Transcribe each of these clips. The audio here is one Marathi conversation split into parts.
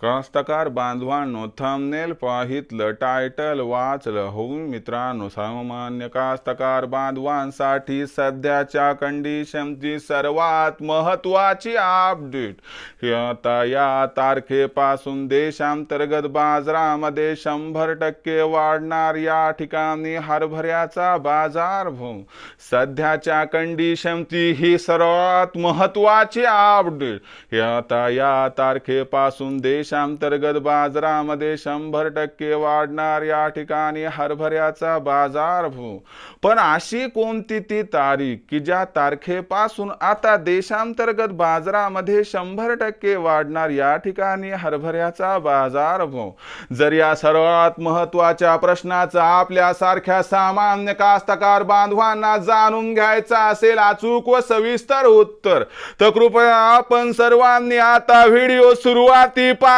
कास्तकार बांधवांनो थंबनेल पाहितलं टायटल वाचलं. हो मित्रांनो सामान्य कास्तकार बांधवांसाठी सध्याच्या कंडिशनची सर्वात महत्वाची अपडेट ही आता या तारखेपासून देशांतर्गत बाजारामध्ये शंभर टक्के वाढणार. या ठिकाणी हरभऱ्याचा बाजार भाऊ सध्याच्या कंडिशनची ही सर्वात महत्वाची अपडेट ही आता या तारखेपासून देश देशांतर्गत बाजारामध्ये शंभर टक्के वाढणार या ठिकाणी हरभऱ्याचा बाजार बाजारभाव पण अशी कोणती ती तारीख की ज्या तारखेपासून आता देशांतर्गत बाजारामध्ये शंभर टक्के वाढणार या ठिकाणी हरभऱ्याचा बाजारभाव जर या सर्वात महत्त्वाच्या प्रश्नाचा आपल्यासारख्या सामान्य कास्तकार बांधवांना जाणून घ्यायचा असेल अचूक व सविस्तर उत्तर तर कृपया आपण सर्वांनी आता व्हिडिओ सुरुवाती पा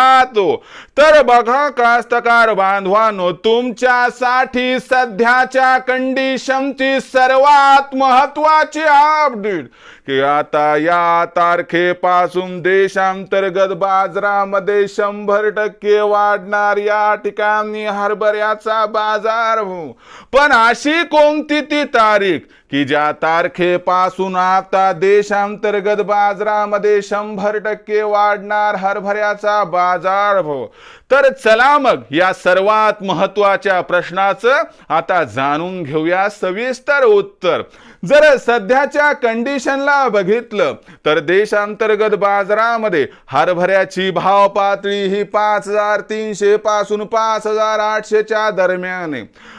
पाहतो. तर बघा कास्तकार बांधवानो तुमच्यासाठी सध्याच्या कंडिशनची सर्वात महत्वाची अपडेट की आता या तारखेपासून देशांतर्गत बाजारामध्ये शंभर टक्के वाढणार या ठिकाणी हरभऱ्याचा बाजार भाव पण अशी कोणती ती तारीख? की ज्या तारखेपासून आता देशांतर्गत बाजारामध्ये शंभर टक्के वाढणार हरभऱ्याचा बाजार भाव तर चला मग या सर्वात महत्त्वाच्या प्रश्नाचं आता जाणून घेऊया सविस्तर उत्तर. जर सध्याच्या कंडिशनला बघितलं तर देशांतर्गत बाजारामध्ये हरभऱ्याची भाव पातळी ही पाच हजार तीनशे पासून पाच हजार आठशेच्या दरम्यान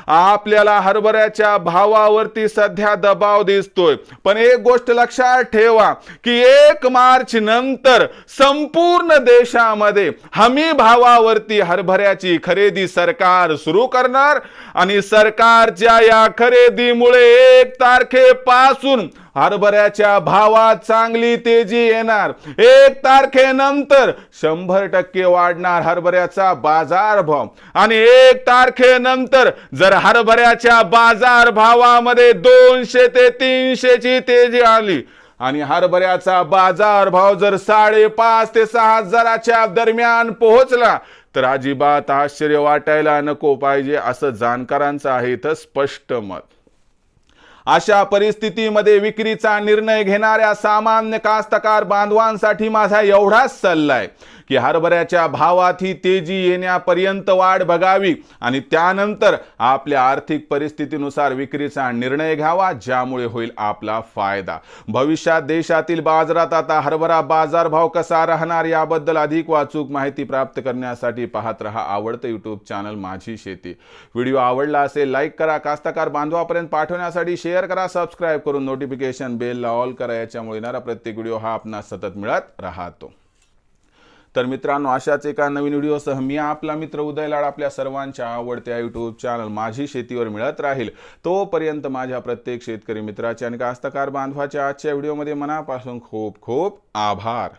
आपल्याला हरभऱ्याच्या भावावरती सध्या दबाव दिसतोय. पण एक गोष्ट लक्षात ठेवा की एक मार्च नंतर संपूर्ण देशामध्ये हमी भावावरती हरभऱ्याची खरेदी सरकार सुरू करणार आणि सरकारच्या या खरेदीमुळे एक तारखेपासून हरभऱ्याच्या भावात चांगली तेजी येणार. एक तारखेनंतर शंभर टक्के वाढणार हरभऱ्याचा बाजार भाव आणि एक तारखेनंतर जर हरभऱ्याच्या बाजार भावामध्ये दोनशे ते तीनशेची तेजी आली आणि हरभऱ्याचा बाजार भाव जर साडेपाच ते सहा हजाराच्या दरम्यान पोहोचला तर अजिबात आश्चर्य वाटायला नको पाहिजे असं जाणकारांचं आहे इथं स्पष्ट मत. अशा परिस्थितीमध्ये विक्रीचा निर्णय घेणाऱ्या सामान्य कास्तकार बांधवांसाठी माझा एवढाच सल्ला आहे की हरभऱ्याच्या भावात ही तेजी येण्यापर्यंत वाढ बघावी आणि त्यानंतर आपल्या आर्थिक परिस्थितीनुसार विक्रीचा निर्णय घ्यावा ज्यामुळे होईल आपला फायदा. भविष्यात देशातील बाजारात आता हरभरा बाजारभाव कसा राहणार याबद्दल अधिक वाचूक माहिती प्राप्त करण्यासाठी पाहत रहा आवडतं यूट्यूब चॅनल माझी शेती. व्हिडिओ आवडला असेल लाईक करा. कास्तकार बांधवापर्यंत पाठवण्यासाठी शेअर करा सबस्क्राईब करून नोटिफिकेशन बेलला ऑल करा याच्यामुळे येणारा प्रत्येक व्हिडिओ हा आपणास सतत मिळत राहतो. तर मित्रांनो अशाच एका नवीन व्हिडिओसह मी आपला मित्र उदय लाड आपल्या सर्वांच्या आवडत्या यूट्यूब चॅनल माझी शेतीवर मिळत राहील. तोपर्यंत माझ्या प्रत्येक शेतकरी मित्राचे आणि कास्तकार बांधवाच्या आजच्या व्हिडिओमध्ये मनापासून खूप खूप आभार.